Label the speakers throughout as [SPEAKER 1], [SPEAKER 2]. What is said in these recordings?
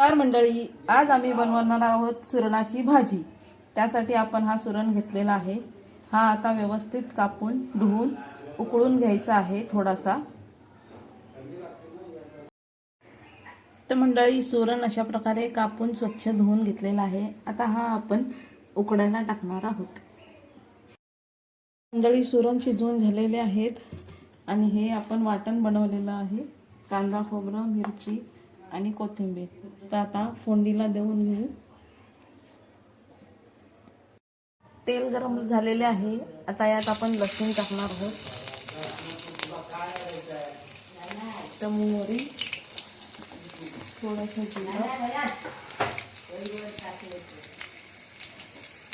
[SPEAKER 1] तर मंडळी आज आम्ही बनवणार आहोत सुरणाची भाजी. त्यासाठी आपण हा सुरण घेतलेला आहे. हा आता व्यवस्थित कापून धुवून उकळून घ्यायचा आहे थोडासा. तर मंडळी सुरण अशा प्रकारे कापून स्वच्छ धुवून घेतलेला आहे. आता हा आपण उकडायला टाकणार आहोत. मंडळी सुरण शिजवून झालेले आहेत आणि हे आपण वाटण बनवलेलं आहे. कांदा खोबरं मिरची आणि कोथिंबीर. तर आता फोंडीला देऊन घेऊ. तेल गरम झालेले आहे. आता यात आपण लसूण टाकणार आहोत. तर मोहरी थोडंसं जिरं.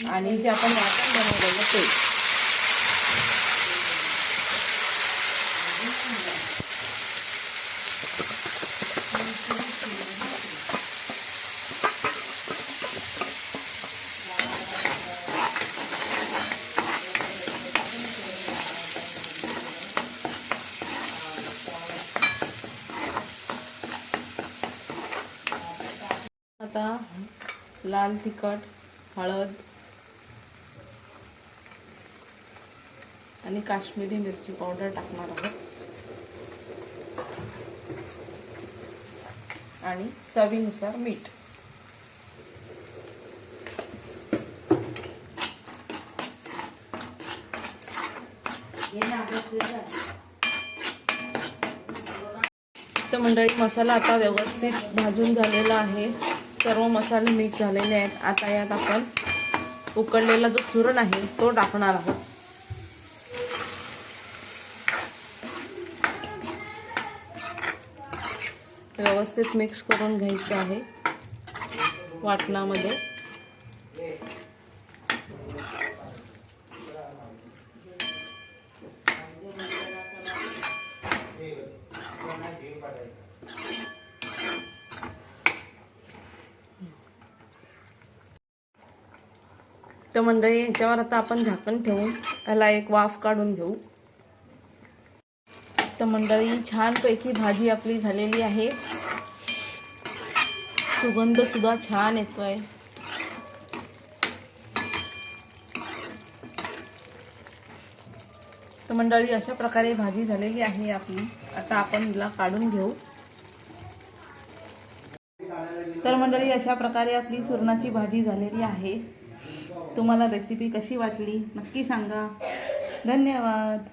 [SPEAKER 1] आणि जे आपण वाटण बनवलेलं ते. आता लाल तिखट हळद आणि काश्मीरी मिरची पावडर टाकणार आहोत. आणि चवीनुसार मीठ. तर मंडळी मसाला आता व्यवस्थित भाजून झालेला आहे. सर्व मसाले मिक्स झालेले आहेत. आता यात आपण उकडलेला जो सुरण आहे तो टाकणार आहोत. व्यवस्थित मिक्स करून घ्यायचं आहे. वाटणामध्ये. तर मंडळी याच्यावर आता आपण झाकण ठेवून याला एक वाफ काढून घेऊ. तर मंडळी छानपैकी भाजी आपली झालेली आहे. सुगंध सुद्धा छान येतोय. तर मंडळी अशा प्रकारे भाजी झालेली आहे आपली. आता आपण हिला काढून घेऊ. तर मंडळी अशा प्रकारे आपली सुरणाची भाजी झालेली आहे. तुम्हाला रेसिपी कशी वाटली? नक्की सांगा. धन्यवाद.